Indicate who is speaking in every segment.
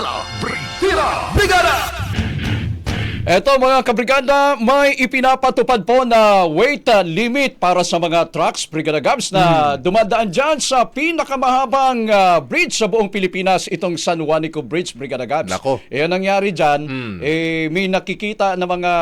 Speaker 1: Tila Tila Brigada!
Speaker 2: Eto mga kabrigada, may ipinapatupad po na weight limit para sa mga trucks, Brigada Gabs, na dumadaan dyan sa pinakamahabang uh, bridge sa buong Pilipinas, itong San Juanico Bridge, Brigada Gabs.
Speaker 3: Nako.
Speaker 2: Eh, ang nangyari dyan, eh, may nakikita na mga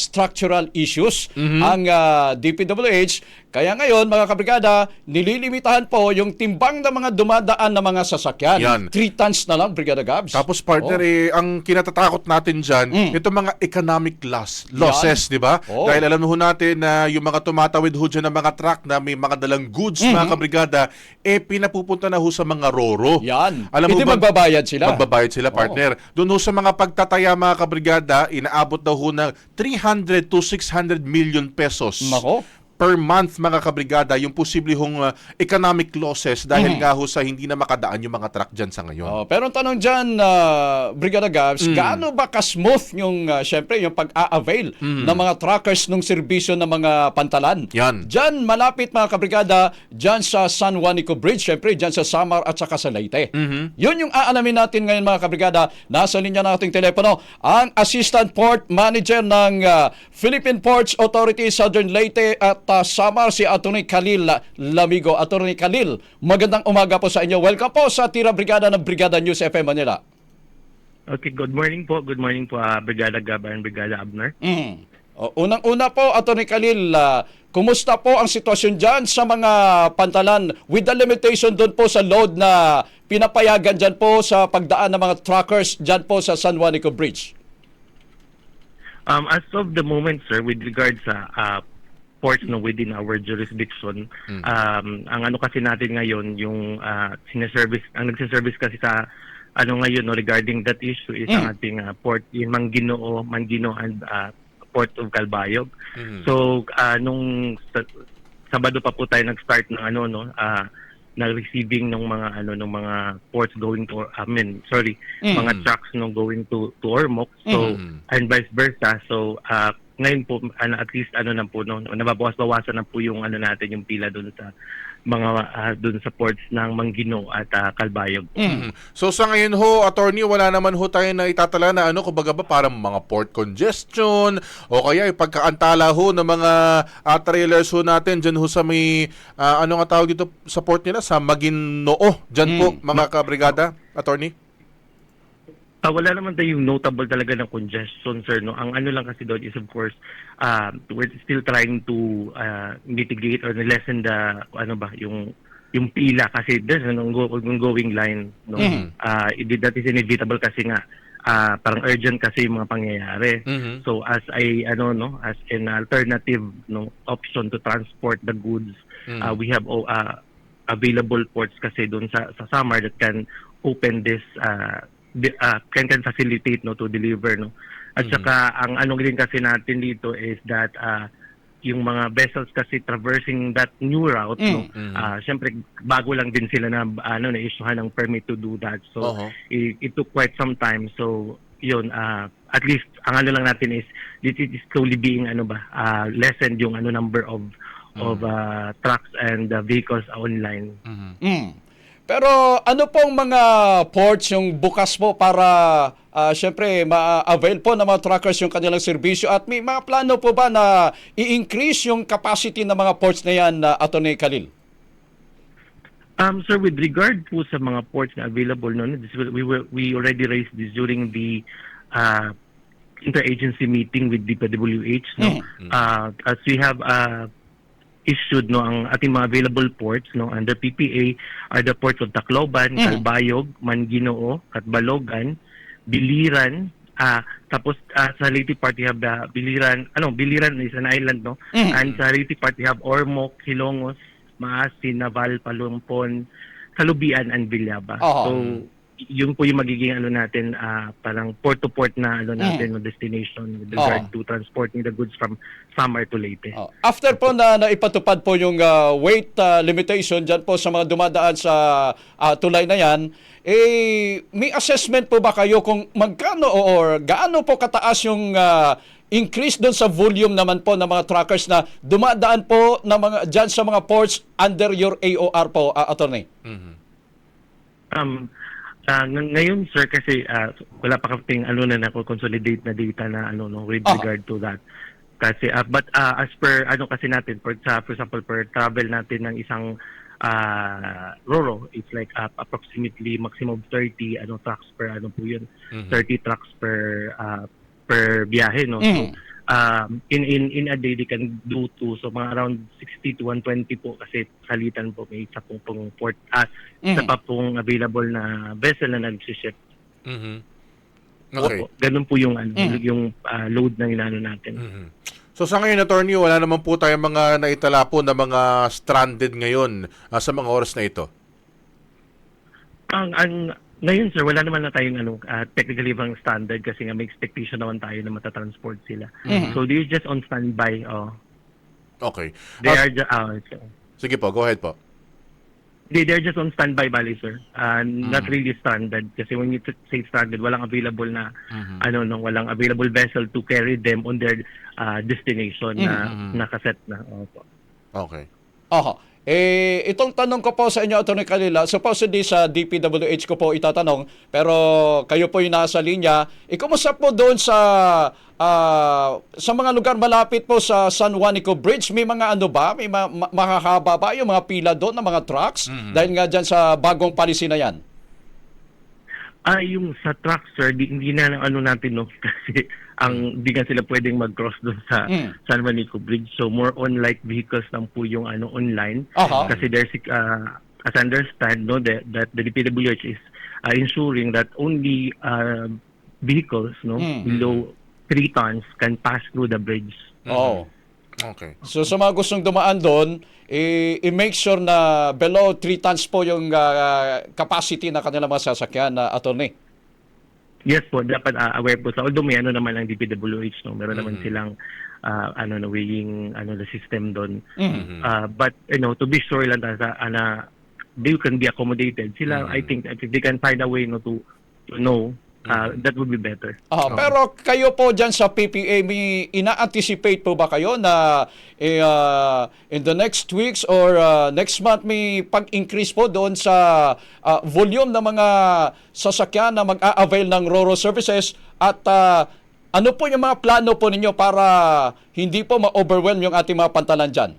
Speaker 2: structural issues ang uh, DPWH. Kaya ngayon, mga kabrigada, nililimitahan po yung timbang ng mga dumadaan na mga sasakyan.
Speaker 3: Yan.
Speaker 2: 3 tons na lang, Brigada Gabs.
Speaker 3: Tapos partner,
Speaker 2: Oh.
Speaker 3: eh, ang kinatatakot natin dyan, ito mga economic loss, losses, di ba?
Speaker 2: Oh.
Speaker 3: Dahil alam ho natin na yung mga tumatawid ho dyan ng mga truck na may mga dalang goods, mga kabrigada, eh pinapupunta na ho sa mga roro.
Speaker 2: Yan.
Speaker 3: Alam
Speaker 2: Hindi
Speaker 3: ba-
Speaker 2: magbabayad sila.
Speaker 3: Magbabayad sila, partner. Doon ho sa mga pagtataya, mga kabrigada, inaabot daw ho ng 300 to 600 million pesos.
Speaker 2: Nako.
Speaker 3: Per month, mga kabrigada, yung posible hong uh, economic losses dahil nga ho sa hindi na makadaan yung mga truck dyan sa ngayon.
Speaker 2: Oh, pero ang tanong dyan, uh, Brigada Gabs,
Speaker 3: Mm.
Speaker 2: gaano ba ka-smooth yung, uh, syempre, yung pag-a-avail ng mga truckers ng serbisyo ng mga pantalan?
Speaker 3: Mm. Yan.
Speaker 2: Dyan, malapit mga kabrigada, dyan sa San Juanico Bridge, syempre, dyan sa Samar at saka sa Leyte.
Speaker 3: Mm-hmm.
Speaker 2: Yun yung aalamin natin ngayon mga kabrigada. Nasa linya ng ating telepono, ang Assistant Port Manager ng uh, Philippine Ports Authority Southern Leyte at uh, Samar, si Atty. Khalil Lamigo. Atty. Khalil, magandang umaga po sa inyo. Welcome po sa Tira Brigada ng Brigada News FM Manila.
Speaker 4: Okay, good morning po. Good morning po, ah, Brigada Gaba and Brigada Abner.
Speaker 2: Mm. Unang-una po, Atty. Khalil, ah, kumusta po ang sitwasyon dyan sa mga pantalan with the limitation doon po sa load na pinapayagan dyan po sa pagdaan ng mga truckers dyan po sa San Juanico Bridge?
Speaker 4: Um, as of the moment, sir, with regards sa ah, ports no within our jurisdiction, um, ang ano kasi natin ngayon, yung uh, sineservice, ang nagsiservice kasi sa ano ngayon no, regarding that issue is ang ating ah, port, yung Manginoo, Mangino and ah, Port of Calbayog. So, ah, nung sa, Sabado pa po tayo nag-start ng ano no, ah, na receiving ng mga ano ng mga ports going to I mean, sorry, mga trucks no going to to Ormoc. So and vice versa. So ah, ngayon po ano, at least ano na po no, nababawas-bawasan na po yung ano natin yung pila doon sa mga ah, doon sa ports ng Manggino at ah, Calbayog.
Speaker 3: Mm. So sa ngayon ho, attorney, wala naman ho tayo na itatala na ano, kumbaga ba parang mga port congestion o kaya yung pagkaantala ho ng mga ah, trailers ho natin dyan ho sa may, ah, ano nga tawag dito sa port nila, sa Maginoo. Dyan po, mga kabrigada, attorney.
Speaker 4: Ah, wala naman tayong notable talaga ng congestion, sir. No? Ang ano lang kasi doon is, of course, uh, we're still trying to uh, mitigate or lessen the, ano ba, yung yung pila kasi there's an ongo- ongoing line. No?
Speaker 2: Mhm.
Speaker 4: Ah, it- that is inevitable kasi nga ah, parang urgent kasi yung mga pangyayari.
Speaker 3: Mhm.
Speaker 4: So as I ano no as an alternative no option to transport the goods,
Speaker 3: Mhm.
Speaker 4: uh, we have uh, available ports kasi doon sa sa Samar that can open this uh, uh, can can facilitate no to deliver no. At saka ang ano din kasi natin dito is that uh, yung mga vessels kasi traversing that new route no
Speaker 3: Mm.
Speaker 4: ah, syempre bago lang din sila na ano na issuehan ng permit to do that so
Speaker 3: Oho.
Speaker 4: it, it took quite some time so yun ah, at least ang ano lang natin is it is slowly being ano ba ah, lessened yung ano number of of ah, trucks and ah, vehicles online
Speaker 3: Mhm.
Speaker 2: Mm. Pero ano pong mga ports yung bukas po para ah, syempre ma-avail po ng mga truckers yung kanilang serbisyo at may mga plano po ba na i-increase yung capacity ng mga ports na yan, uh, Atty. Khalil?
Speaker 4: Um, sir, with regard po sa mga ports na available noon, this will, we will, we already raised this during the uh, interagency meeting with DPWH. No, uh, as we have uh, issued no ang ating mga available ports no under PPA are the ports of Tacloban, Calbayog, Manginoo, at Balogan, Biliran. Ah, tapos ah, sa Leyte part you have the Biliran, ano, Biliran is an island no. And sa Leyte part you have Ormoc, Hilongos, Maasin, Naval, Palumpon, Kalubian and Villaba.
Speaker 2: Oo.
Speaker 4: So yun po yung magiging ano natin ah, parang port to port na ano natin no, destination with regard
Speaker 2: Oo.
Speaker 4: to transporting the goods from Samar to Leyte.
Speaker 2: Oh, After po na naipatupad po yung ah, weight ah, limitation dyan po sa mga dumadaan sa ah, tulay na yan, eh, may assessment po ba kayo kung magkano or gaano po kataas yung ah, increase doon sa volume naman po ng mga truckers na dumadaan po na mga, dyan sa mga ports under your AOR po, ah, attorney?
Speaker 4: Um, Ah, ng- ngayon sir kasi ah, wala pa kaming ano na nako consolidate na data na ano no with
Speaker 2: Ah.
Speaker 4: regard to that. Kasi ah, but ah, as per ano kasi natin for sa for example per travel natin ng isang ah Roro it's like ah, approximately maximum 30 ano trucks per ano po yun.
Speaker 3: Mhm.
Speaker 4: 30 trucks per ah, per biyahe no. So
Speaker 2: Mm.
Speaker 4: Um, in in in a day they can do two so mga around 60 to 120 po kasi salitan po may isa pong, pong port ah, isa
Speaker 2: Mm.
Speaker 4: pa pong available na vessel na nag-ship.
Speaker 3: Mhm. Okay.
Speaker 4: Opo, ganun po yung ano,
Speaker 2: Mm.
Speaker 4: yung ah, load na inano natin.
Speaker 3: Mhm. So sa ngayon, attorney, wala naman po tayong mga naitala po na mga stranded ngayon ah, sa mga oras na ito.
Speaker 4: Ang ang ngayon sir, wala naman na tayong ano, ah, technically bang standard kasi nga may expectation naman tayo na matatransport sila.
Speaker 2: Mhm.
Speaker 4: So they're just on standby. Oh.
Speaker 3: Okay.
Speaker 4: They
Speaker 3: Ah,
Speaker 4: are just
Speaker 3: sige po, go ahead po.
Speaker 4: they they're just on standby bali sir. Uh, not
Speaker 3: Mm.
Speaker 4: really standard kasi when you t- say standard, walang available na
Speaker 3: Mhm.
Speaker 4: ano no, walang available vessel to carry them on their ah, destination na
Speaker 3: Mhm.
Speaker 4: nakaset na. Opo.
Speaker 3: Okay.
Speaker 2: Aha. Eh, itong tanong ko po sa inyo, Atty. Kalila, supposedly sa DPWH ko po itatanong, pero kayo po yung nasa linya. Eh, kumusta po doon sa ah, sa mga lugar malapit po sa San Juanico Bridge? May mga ano ba? May ma- ma- makakaba ba yung mga pila doon ng mga trucks? Dahil nga dyan sa bagong policy na yan.
Speaker 4: Ah, yung sa truck, sir, di, hindi na ano natin, no? Kasi ang di nga sila pwedeng mag-cross doon sa
Speaker 2: Mm.
Speaker 4: San Juanico Bridge. So, more on light vehicles lang po yung ano online.
Speaker 2: Aha.
Speaker 4: Kasi there's, uh, as I understand, no, that, that the DPWH is uh, ensuring that only uh, vehicles, no,
Speaker 2: Mm.
Speaker 4: below 3 tons can pass through the bridge.
Speaker 2: Oo.
Speaker 3: Okay.
Speaker 2: So sa mga gustong dumaan doon, i- i-make sure na below 3 tons po yung ah, capacity ng kanilang mga sasakyan na attorney.
Speaker 4: Yes po, dapat ah, aware po sa although may ano naman ang DPWH no, meron naman
Speaker 3: Mhm.
Speaker 4: silang ah, ano na weighing ano the system doon.
Speaker 2: Mhm.
Speaker 3: Mhm.
Speaker 4: Uh, but you know, to be sure lang na ana they can be accommodated. Sila
Speaker 3: Mhm.
Speaker 4: I think if they can find a way no to to know uh, that would be better.
Speaker 2: Ah, pero kayo po dyan sa PPA, may ina-anticipate po ba kayo na eh, ah, in the next weeks or ah, next month may pag-increase po doon sa ah, volume ng mga sasakyan na mag-a-avail ng RORO services at ah, ano po yung mga plano po ninyo para hindi po ma-overwhelm yung ating mga pantalan dyan?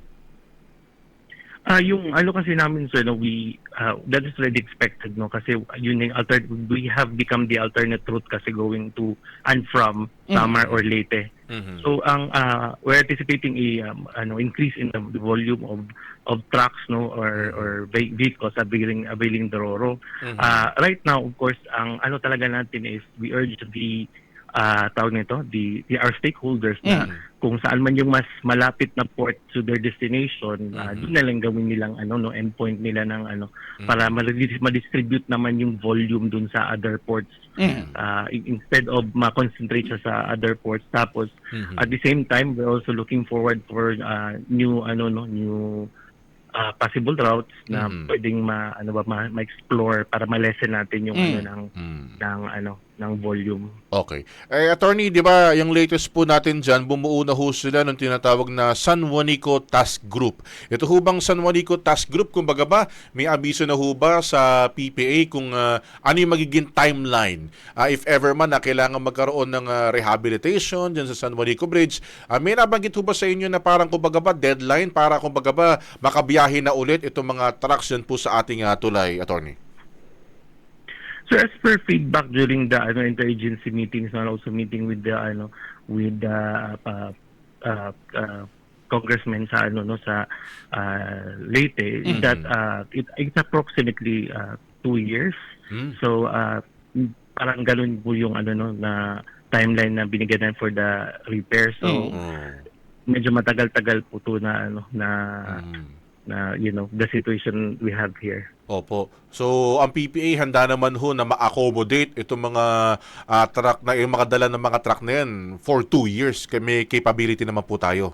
Speaker 4: Ah, yung ano kasi namin sir no we uh, that is already expected no kasi yun yung alter we have become the alternate route kasi going to and from Samar or Leyte.
Speaker 3: Mhm.
Speaker 4: So ang uh, we're anticipating a um, ano increase in the, volume of of trucks no or or ve- vehicles availing availing the Roro.
Speaker 3: Mhm.
Speaker 4: Uh, right now of course ang ano talaga natin is we urge the uh, tawag nito the, the our stakeholders na
Speaker 3: Mhm.
Speaker 4: Kung saan man yung mas malapit na port to their destination uh,
Speaker 3: Mhm.
Speaker 4: doon na lang gawin nilang ano no endpoint nila ng ano
Speaker 3: Mhm.
Speaker 4: para ma- ma-distribute naman yung volume dun sa other ports
Speaker 2: Mhm.
Speaker 4: uh, in- instead of ma-concentrate siya sa other ports tapos
Speaker 3: Mhm.
Speaker 4: at the same time we're also looking forward for uh, new ano no new uh, possible routes na
Speaker 3: Mhm.
Speaker 4: pwedeng ma ano ba ma- ma-explore para ma-lessen natin yung
Speaker 2: Mm.
Speaker 4: ano ng
Speaker 3: Mhm.
Speaker 4: ng ano ng volume.
Speaker 3: Okay. Eh, attorney, di ba, yung latest po natin dyan, bumuo na ho sila ng tinatawag na San Juanico Task Group. Ito ho bang San Juanico Task Group, kumbaga ba, may abiso na ho ba sa PPA kung ah, ano yung magiging timeline? Ah, if ever man na kailangan magkaroon ng ah, rehabilitation dyan sa San Juanico Bridge, ah, may nabanggit ho ba sa inyo na parang kumbaga ba, deadline para kumbaga ba, makabiyahe na ulit itong mga trucks dyan po sa ating ah, tulay, attorney?
Speaker 4: So as per feedback during the ano interagency meetings and also meeting with the ano with the uh, uh, uh, congressmen sa ano no sa uh, Leyte is
Speaker 3: Mhm.
Speaker 4: that uh, it, it's approximately uh, two years.
Speaker 3: Hmm.
Speaker 4: So uh, parang ganun po yung ano no na timeline na binigyan natin for the repair. So
Speaker 2: Mm.
Speaker 3: Oh.
Speaker 4: medyo matagal-tagal po to na ano na
Speaker 3: Mhm.
Speaker 4: Na you know the situation we have here.
Speaker 3: Opo. So, ang PPA handa naman ho na ma-accommodate itong mga ah, truck na yung mga dala ng mga truck na yan for two years. May capability naman po tayo.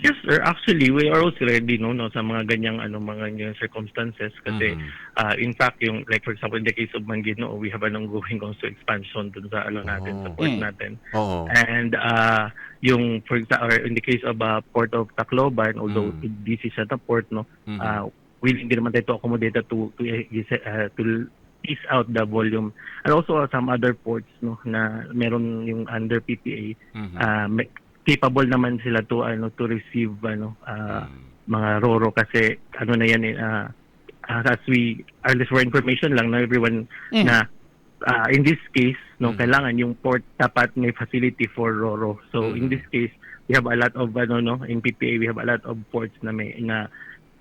Speaker 4: Yes, sir. Actually, we are also ready no, no sa mga ganyang ano mga ganyang circumstances kasi
Speaker 3: Mhm.
Speaker 4: uh, in fact yung like for example in the case of Mangino, we have an ongoing also expansion dun sa ano natin sa
Speaker 3: Oh.
Speaker 4: port
Speaker 2: Mm.
Speaker 4: natin.
Speaker 3: Oo.
Speaker 4: And uh, yung for example in the case of uh, Port of Tacloban, although
Speaker 3: Mm.
Speaker 4: this is at a port no,
Speaker 3: Mhm.
Speaker 4: uh, willing din naman tayo to accommodate to to uh, to ease out the volume. And also uh, some other ports no na meron yung under PPA uh, may- capable naman sila to ano to receive ano uh, mga roro kasi ano na yan uh, uh, as we at least for information lang na everyone
Speaker 2: Mm.
Speaker 4: na uh, in this case no kailangan yung port dapat may facility for roro. So in this case we have a lot of ano no in PPA we have a lot of ports na may na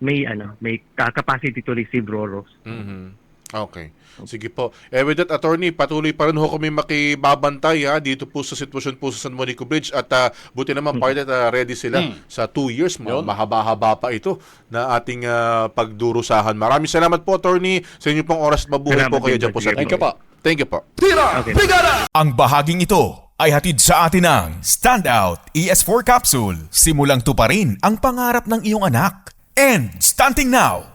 Speaker 4: may ano may capacity to receive roros.
Speaker 3: Mhm. Okay. Sige po. Eh, with that, attorney, patuloy pa rin ho kami makibabantay ha, dito po sa sitwasyon po sa San Monico Bridge at ah, buti naman part that ah, ready sila sa two years. Ma-
Speaker 2: Yun.
Speaker 3: mahaba-haba pa ito na ating ah, pagdurusahan. Maraming salamat po, attorney, sa inyo pong oras at mabuhay
Speaker 4: Salamat
Speaker 3: po kayo dyan po sa
Speaker 2: Thank you po.
Speaker 3: Thank you po.
Speaker 1: Tira,
Speaker 4: Okay.
Speaker 5: Ang bahaging ito ay hatid sa atin ng Standout ES4 Capsule. Simulang tuparin ang pangarap ng iyong anak. And stunting now